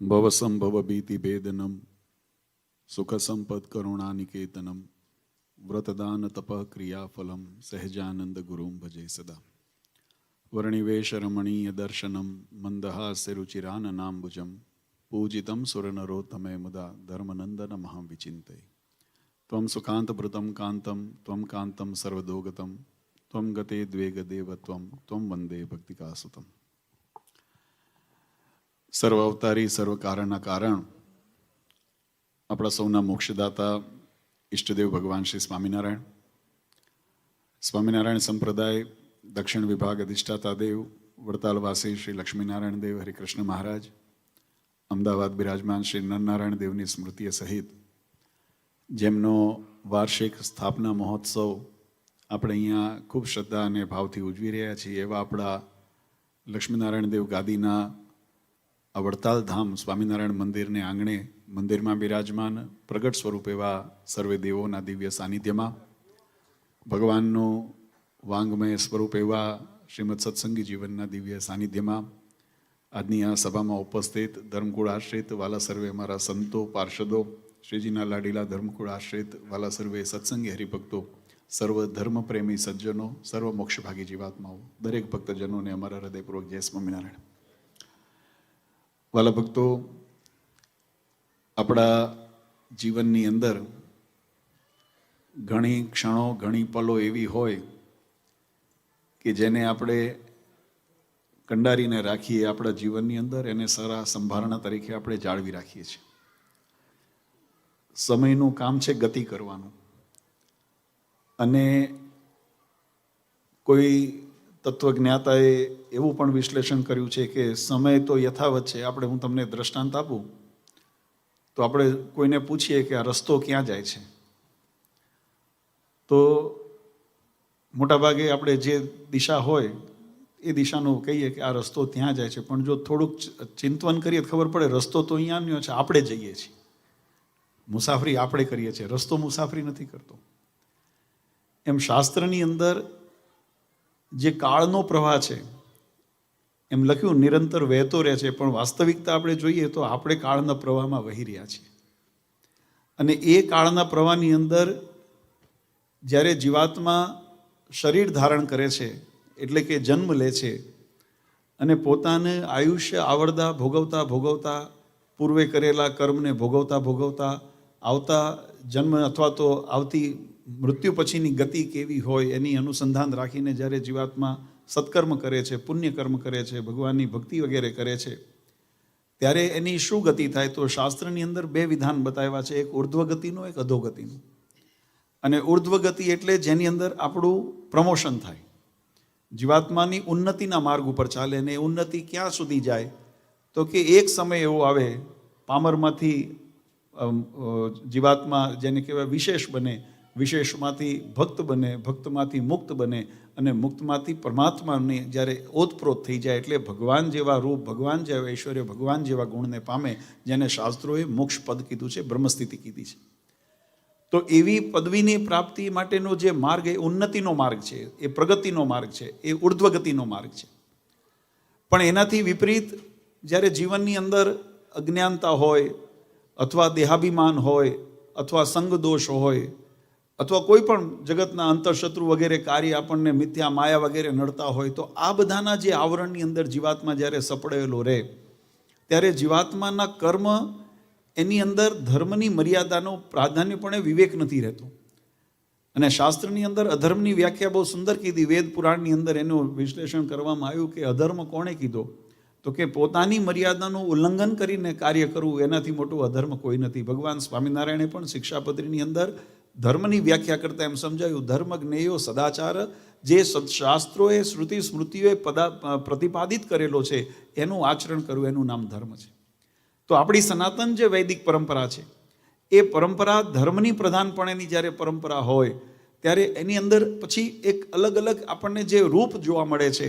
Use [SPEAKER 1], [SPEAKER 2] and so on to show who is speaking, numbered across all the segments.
[SPEAKER 1] ભવસંભવ ભીતિ ભેદનમ સુખ સંપદ કરુણાનિકેતનમ વ્રતદાન તપ ક્રિયાફલમ સહેજાનંદ ગુરુમ ભજે સદા વર્ણિવેશ રમણીય દર્શનમ મંદહાસ્યરુચિરાનનાંબુજમ પૂજિતમ સુરનરોત્તમે મુદા ધર્મનંદન મહં વિચિંતય ત્વમ સુખાંતભૃતમ કાંતમ ત્વમ કાંતમ સર્વદોગતમ ત્વમ ગતે દ્વેગદેવ ત્વમ ત્વમ વંદે ભક્તિકાસુતમ સર્વ અવતારી, સર્વ કારણના કારણ. આપણા સૌના મોક્ષદાતા ઈષ્ટદેવ ભગવાન શ્રી સ્વામિનારાયણ. સ્વામિનારાયણ સંપ્રદાય, દક્ષિણ વિભાગ અધિષ્ઠાતા દેવ, વડતાલવાસી શ્રી લક્ષ્મીનારાયણ દેવ, હરિકૃષ્ણ મહારાજ, અમદાવાદ બિરાજમાન શ્રી નરનારાયણ દેવની સ્મૃતિએ સહિત. જેમનો વાર્ષિક સ્થાપના મહોત્સવ આપણે અહીંયા ખૂબ શ્રદ્ધા અને ભાવથી ઉજવી રહ્યા છીએ એવા આપણા લક્ષ્મીનારાયણ દેવ ગાદીના આ વડતાલ ધામ સ્વામિનારાયણ મંદિરને આંગણે મંદિરમાં બિરાજમાન પ્રગટ સ્વરૂપ એવા સર્વે દેવોના દિવ્ય સાનિધ્યમાં ભગવાનનું વાંગમય સ્વરૂપ એવા શ્રીમદ સત્સંગી જીવનના દિવ્ય સાનિધ્યમાં આજની આ સભામાં ઉપસ્થિત ધર્મકુળ આશ્રિત વાલા સર્વે અમારા સંતો, પાર્ષદો, શ્રીજીના લાડીલા ધર્મકુળ આશ્રિત વાલા સર્વે સત્સંગી હરિભક્તો, સર્વ ધર્મ પ્રેમી સજ્જનો, સર્વ મોક્ષભાગી જીવાત્માઓ, દરેક ભક્તજનોને અમારા હૃદયપૂર્વક જય સ્વામિનારાયણ. વાલા ભક્તો, આપણા જીવનની અંદર ઘણી ક્ષણો, ઘણી પલો એવી હોય કે જેને આપણે કંડારીને રાખીએ આપણા જીવનની અંદર, એને સારા સંભારણા તરીકે આપણે જાળવી રાખીએ છીએ. સમયનું કામ છે ગતિ કરવાનું. અને કોઈ તત્વજ્ઞાતાએ એવું પણ વિશ્લેષણ કર્યું છે કે સમય તો યથાવત છે. આપણે હું તમને દ્રષ્ટાંત આપું? તો આપણે કોઈને પૂછીએ કે આ રસ્તો ક્યાં જાય છે? તો મોટાભાગે આપણે જે દિશા હોય, એ દિશાનું કહીએ કે આ રસ્તો ત્યાં જાય છે. પણ જો થોડુંક ચિંતવન કરીએ તો ખબર પડે રસ્તો તો અહીંયાનો છે, આપણે જઈએ છીએ. મુસાફરી આપણે કરીએ છીએ. રસ્તો મુસાફરી નથી કરતો. એમ શાસ્ત્રની અંદર જે કાળનો પ્રવાહ છે, એમ લખ્યું, નિરંતર વહેતો રહે છે. પણ વાસ્તવિકતા આપણે જોઈએ તો આપણે કાળના પ્રવાહમાં વહી રહ્યા છીએ. અને એ કાળના પ્રવાહની અંદર જ્યારે જીવાત્મા શરીર ધારણ કરે છે, એટલે કે જન્મ લે છે, અને પોતાને આયુષ્ય આવડતા, ભોગવતા ભોગવતા, પૂર્વે કરેલા કર્મને ભોગવતા ભોગવતા, આવતા જન્મ અથવા તો આવતી મૃત્યુ પછીની ગતિ કેવી હોય એની અનુસંધાન રાખીને જ્યારે જીવાત્મા સત્કર્મ કરે છે પુણ્ય કર્મ કરે છે, ભગવાનની ભક્તિ વગેરે કરે છે, ત્યારે એની શું ગતિ થાય તો શાસ્ત્રની અંદર બે વિધાન બતાવ્યા છે, એક ઉર્ધ્વ ગતિનું એક અધોગતિનું. અને ઉર્ધ્વ ગતિ એટલે જેની અંદર આપણું પ્રમોશન થાય. જીવાત્માની ઉન્નતિના માર્ગ ઉપર ચાલે ને ઉન્નતિ ક્યાં સુધી જાય? તો કે એક સમય એવો આવે, પામરમાંથી જીવાત્મા જેને કહેવાય વિશેષ બને વિશેષમાંથી ભક્ત બને, ભક્તમાંથી મુક્ત બને અને મુક્તમાંથી પરમાત્માની જ્યારે ઓતપ્રોત થઈ જાય એટલે ભગવાન જેવા રૂપ, ભગવાન જેવા ઐશ્વર્ય, ભગવાન જેવા ગુણને પામે, જેને શાસ્ત્રોએ મોક્ષ પદ કીધું છે, બ્રહ્મસ્થિતિ કીધી છે. તો એવી પદવીની પ્રાપ્તિ માટેનો જે માર્ગ, એ ઉન્નતિનો માર્ગ છે, એ પ્રગતિનો માર્ગ છે, એ ઉર્ધ્વગતિનો માર્ગ છે. પણ એનાથી વિપરીત જ્યારે જીવનની અંદર અજ્ઞાનતા હોય, અથવા દેહાભિમાન હોય, અથવા સંગ દોષ હોય અથવા કોઈ પણ જગતના અંતરશત્રુ વગેરે કાર્ય આપણને મિથ્યા, માયા વગેરે નડતા હોય, તો આ બધાના જે આવરણની અંદર જીવાત્મા જ્યારે સપડાયેલો રહે, ત્યારે જીવાત્માના કર્મ એની અંદર ધર્મની મર્યાદાનો પ્રાધાન્યપણે વિવેક નથી રહેતો. અને શાસ્ત્રની અંદર અધર્મની વ્યાખ્યા બહુ સુંદર કીધી, વેદ પુરાણની અંદર એનું વિશ્લેષણ કરવામાં આવ્યું કે અધર્મ કોણે કીધો? તો કે પોતાની મર્યાદાનું ઉલ્લંઘન કરીને કાર્ય કરવું, એનાથી મોટું અધર્મ કોઈ નથી. ભગવાન સ્વામિનારાયણે પણ શિક્ષાપત્રીની અંદર ધર્મની વ્યાખ્યા કરતા એમ સમજાયું, ધર્મ જ્ઞેયો સદાચાર, જે શાસ્ત્રોએ શ્રુતિ સ્મૃતિઓએ પદા પ્રતિપાદિત કરેલો છે, એનું આચરણ કરવું, એનું નામ ધર્મ છે. તો આપણી સનાતન જે વૈદિક પરંપરા છે, એ પરંપરા ધર્મની પ્રધાનપણેની જ્યારે પરંપરા હોય, ત્યારે એની અંદર પછી એક અલગ અલગ આપણને જે રૂપ જોવા મળે છે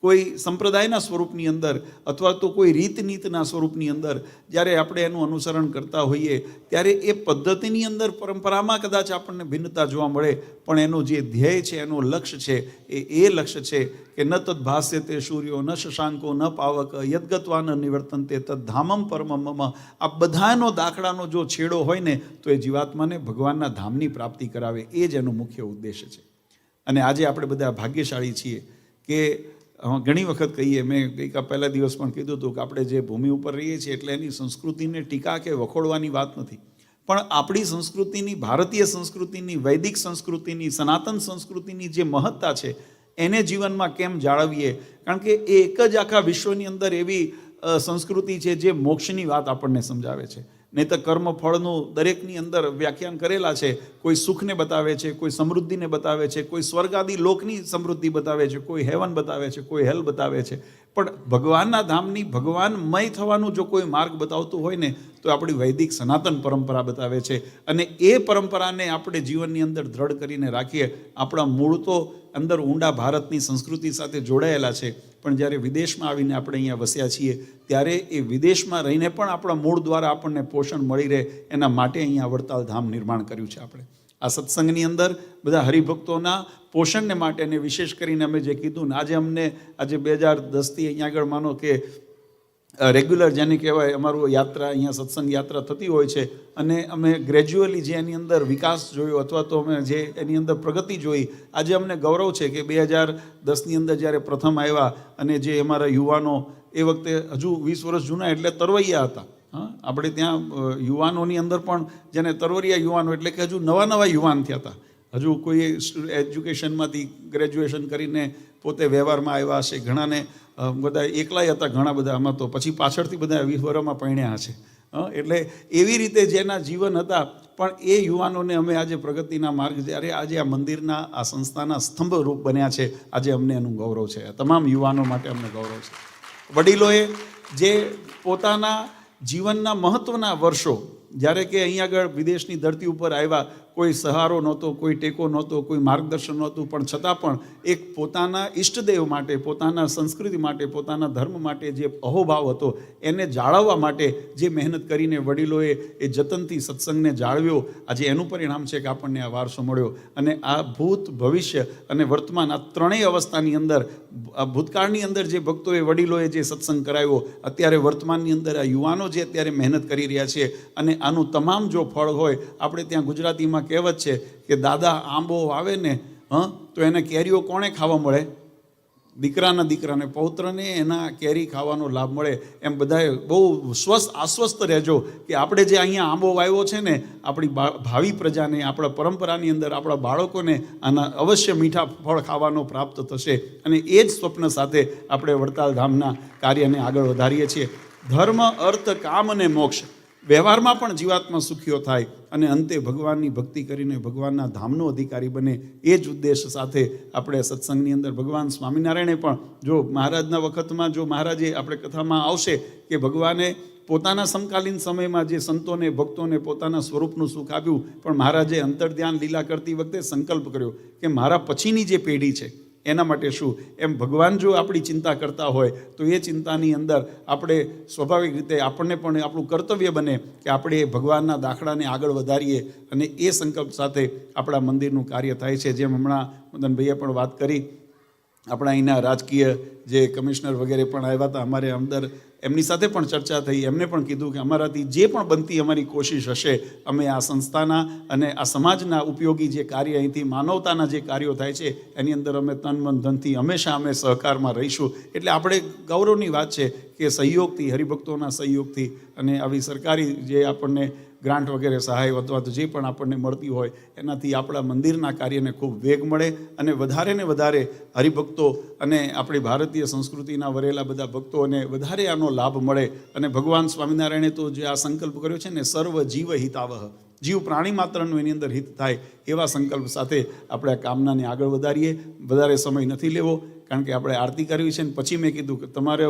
[SPEAKER 1] કોઈ સંપ્રદાયના સ્વરૂપની અંદર અથવા તો કોઈ રીતનીતના સ્વરૂપની અંદર જ્યારે આપણે એનું અનુસરણ કરતા હોઈએ, ત્યારે એ પદ્ધતિની અંદર પરંપરામાં કદાચ આપણને ભિન્નતા જોવા મળે, પણ એનો જે ધ્યેય છે, એનો લક્ષ્ય છે, એ એ લક્ષ્ય છે કે ન તદ ભાષ્ય તે સૂર્યો, ન શશાંકો, ન પાવક યદગત્વા ન નિવર્તનતે તદ ધામમ પરમમ આ બધાનો દાખલાનો જો છેડો હોય ને, તો એ જીવાત્માને ભગવાનના ધામની પ્રાપ્તિ કરાવે, એ જ એનો મુખ્ય ઉદ્દેશ્ય છે. અને આજે આપણે બધા ભાગ્યશાળી છીએ કે ઘણી વખત કહીએ, મેં ગઈકા પહેલા દિવસ પણ કીધું હતું કે આપણે જે ભૂમિ ઉપર રહીએ છીએ એટલે એની સંસ્કૃતિને ટીકા કે વખોડવાની વાત નથી. પણ આપણી સંસ્કૃતિની, ભારતીય સંસ્કૃતિની, વૈદિક સંસ્કૃતિની, સનાતન સંસ્કૃતિની જે મહત્તા છે, એને જીવનમાં કેમ જાળવીએ? કારણ કે એ એક જ આખા વિશ્વની અંદર એવી સંસ્કૃતિ છે જે મોક્ષની વાત આપણને સમજાવે છે. નહીં તો કર્મ ફળનું દરેકની અંદર વ્યાખ્યાન કરેલા છે. કોઈ સુખને બતાવે છે, કોઈ સમૃદ્ધિને બતાવે છે, કોઈ સ્વર્ગાદી લોકની સમૃદ્ધિ બતાવે છે, કોઈ હેવન બતાવે છે, કોઈ હેલ બતાવે છે. પણ ભગવાનના ધામની ભગવાનમય થવાનું જો કોઈ માર્ગ બતાવતું હોય ને તો આપણી વૈદિક સનાતન પરંપરા બતાવે છે. અને એ પરંપરાને આપણે જીવનની અંદર દ્રઢ કરીને રાખીએ. આપણા મૂળ તો અંદર ઊંડા ભારતની સંસ્કૃતિ સાથે જોડાયેલા છે. પણ જ્યારે વિદેશમાં આવીને આપણે અહીંયા વસ્યા છીએ, ત્યારે એ વિદેશમાં રહીને પણ આપણા મૂળ દ્વારા આપણને પોષણ મળી રહે. એના માટે અહીંયા વડતાલ ધામ નિર્માણ કર્યું છે આપણે. આ સત્સંગની અંદર બધા હરિભક્તોના પોષણને માટે અને વિશેષ કરીને અમે જે કીધું ને, આજે અમને આજે બે હજાર દસથી અહીંયા આગળ માનો કે રેગ્યુલર જેને કહેવાય, અમારું યાત્રા, અહીંયા સત્સંગ યાત્રા થતી હોય છે. અને અમે ગ્રેજ્યુઅલી જે એની અંદર વિકાસ જોયો, અથવા તો અમે જે એની અંદર પ્રગતિ જોઈ, આજે અમને ગૌરવ છે કે બે હજાર દસની અંદર જ્યારે પ્રથમ આવ્યા અને જે અમારા યુવાનો, એ વખતે હજુ વીસ વર્ષ જૂના એટલે તરવૈયા હતા. હા, આપણે ત્યાં યુવાનોની અંદર પણ, જેને તરવરિયા યુવાનો, એટલે કે હજુ નવા નવા યુવાન થયા હતા. હજુ કોઈ એજ્યુકેશનમાંથી ગ્રેજ્યુએશન કરીને પોતે વ્યવહારમાં આવ્યા હશે, ઘણાને બધા એકલાય હતા ઘણા બધા આમાં તો. પછી પાછળથી બધા વીસ વર્ષમાં પરણ્યા હશે. એટલે એવી રીતે જેના જીવન હતા, પણ એ યુવાનોને અમે આજે પ્રગતિના માર્ગ જ્યારે આજે આ મંદિરના, આ સંસ્થાના સ્તંભ રૂપ બન્યા છે, આજે અમને એનું ગૌરવ છે. તમામ યુવાનો માટે અમને ગૌરવ છે. વડીલોએ જે પોતાના જીવનના મહત્ત્વના વર્ષો, જ્યારે કે અહીં આગળ વિદેશની ધરતી ઉપર આવ્યા કોઈ સહારો નહોતો, કોઈ ટેકો નહોતો, કોઈ માર્ગદર્શન નહોતું, પણ છતાં પણ એક પોતાના ઈષ્ટદેવ માટે, પોતાના સંસ્કૃતિ માટે, પોતાના ધર્મ માટે જે અહોભાવ હતો, એને જાળવવા માટે જે મહેનત કરીને વડીલોએ એ જતનથી સત્સંગને જાળવ્યો, આજે એનું પરિણામ છે કે આપણને આ વારસો મળ્યો. અને આ ભૂત ભવિષ્ય અને વર્તમાન આ ત્રણેય અવસ્થાની અંદર ભૂતકાળની અંદર જે ભક્તોએ, વડીલોએ જે સત્સંગ કરાવ્યો, અત્યારે વર્તમાનની અંદર આ યુવાનો જે અત્યારે મહેનત કરી રહ્યા છે અને આનું તમામ જો ફળ હોય, આપણે ત્યાં ગુજરાતીમાં કહેવત છે કે દાદા આંબો આવે ને, હં, તો એને કેરીઓ કોણે ખાવા મળે? દીકરાના દીકરાને, પૌત્રને એના કેરી ખાવાનો લાભ મળે. એમ બધાએ બહુ સ્વસ્થ આશ્વસ્ત રહેજો કે આપણે જે અહીંયા આંબો વાવ્યો છે ને, આપણી ભાવિ પ્રજાને, આપણા પરંપરાની અંદર આપણા બાળકોને આના અવશ્ય મીઠા ફળ ખાવાનો પ્રાપ્ત થશે અને એ જ સ્વપ્ન સાથે આપણે વડતાલ ધામના કાર્યને આગળ વધારીએ છીએ. ધર્મ, અર્થ, કામ અને મોક્ષ વ્યવહારમાં પણ જીવાત્મા સુખીઓ થાય અને અંતે ભગવાનની ભક્તિ કરીને ભગવાનના ધામનો અધિકારી બને એ જ ઉદ્દેશ સાથે આપણે સત્સંગની અંદર ભગવાન સ્વામિનારાયણે પણ જો મહારાજના વખતમાં જો મહારાજે આપણે કથામાં આવશે કે ભગવાને પોતાના સમકાલીન સમયમાં જે સંતોને, ભક્તોને પોતાના સ્વરૂપનું સુખ આપ્યું, પણ મહારાજે અંતર ધ્યાન લીલા કરતી વખતે સંકલ્પ કર્યો કે મારા પછીની જે પેઢી છે એના માટે શું? એમ ભગવાન જો આપણી ચિંતા કરતા હોય, તો એ ચિંતાની અંદર આપણે સ્વાભાવિક રીતે આપણને પણ આપણું કર્તવ્ય બને કે આપણે ભગવાનના દાખલાને આગળ વધારીએ અને એ સંકલ્પ સાથે આપણા મંદિરનું કાર્ય થાય છે. જેમ હમણાં મદનભાઈએ પણ વાત કરી આપણા અહીંના રાજકીય જે કમિશનર વગેરે પણ આવ્યા હતા, અમારે અંદર એમની સાથે પણ ચર્ચા થઈ, એમને પણ કીધું કે અમારાથી જે પણ બનતી અમારી કોશિશ હશે, અમે આ સંસ્થાના અને આ સમાજના ઉપયોગી જે કાર્ય અહીંથી માનવતાના જે કાર્યો થાય છે, એની અંદર અમે તન મન ધનથી હંમેશા અમે સહકારમાં રહીશું. એટલે આપણે ગૌરવની વાત છે કે સહયોગથી, હરિભક્તોના સહયોગથી અને આવી સરકારી જે આપણને ગ્રાન્ટ વગેરે સહાય અથવા તો જે પણ આપણને મળતી હોય, એનાથી આપણા મંદિરના કાર્યને ખૂબ વેગ મળે અને વધારે ને વધારે હરિભક્તો અને આપણી ભારતીય સંસ્કૃતિના વરેલા બધા ભક્તોને વધારે આનો લાભ મળે. અને ભગવાન સ્વામિનારાયણે તો જે આ સંકલ્પ કર્યો છે ને, સર્વ જીવ હિતાવહ જીવ પ્રાણી માત્રનું એની અંદર હિત થાય, એવા સંકલ્પ સાથે આપણે આ કામનાને આગળ વધારીએ. વધારે સમય નથી લેવો, કારણ કે આપણે આરતી કરવી છે ને, પછી મેં કીધું કે તમારે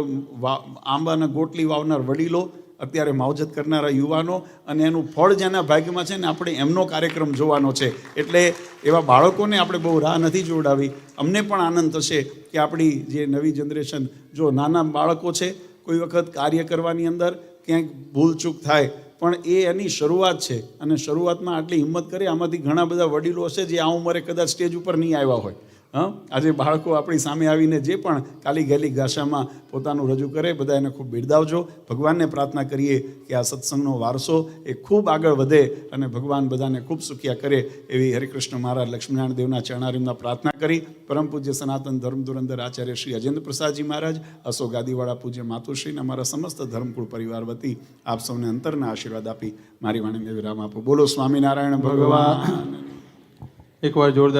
[SPEAKER 1] આંબાના ગોટલી વાવનાર વડીલો અત્યારે માવજત કરનારા યુવાનો અને એનું ફળ જેના ભાગ્યમાં છે ને આપણે એમનો કાર્યક્રમ જોવાનો છે. એટલે એવા બાળકોને આપણે બહુ રાહ નથી જોડાવી અમને પણ આનંદ થશે કે આપણી જે નવી જનરેશન, જો નાના બાળકો છે, કોઈ વખત કાર્ય કરવાની અંદર ક્યાંક ભૂલચૂક થાય. પણ એ એની શરૂઆત છે અને શરૂઆતમાં આટલી હિંમત કરે, આમાંથી ઘણા બધા વડીલો હશે જે આ ઉંમરે કદાચ સ્ટેજ ઉપર નહીં આવ્યા હોય. હા? આજે બાળકો આપણી સામે આવીને જે પણ કાલી ગેલી ભાષામાં પોતાનું રજૂ કરે, બધા એને ખૂબ બિરદાવજો. ભગવાનને પ્રાર્થના કરીએ કે આ સત્સંગનો વારસો એ ખૂબ આગળ વધે અને ભગવાન બધાને ખૂબ સુખિયા કરે એવી હરિકૃષ્ણ મહારાજ લક્ષ્મીનારાયણ દેવના ચરણારીમના પ્રાર્થના કરી. પરમ પૂજ્ય સનાતન ધર્મ ધુરંધર આચાર્ય શ્રી અજેન્દ્ર પ્રસાદજી મહારાજ અસો ગાદીવાળા પૂજ્ય માતુશ્રીને અમારા સમસ્ત ધર્મકુળ પરિવાર વતી આપ સૌને અંતરના આશીર્વાદ આપી. મારી વાણીને વિરામ આપો. બોલો સ્વામિનારાયણ ભગવાન.
[SPEAKER 2] એકવાર જોરદાર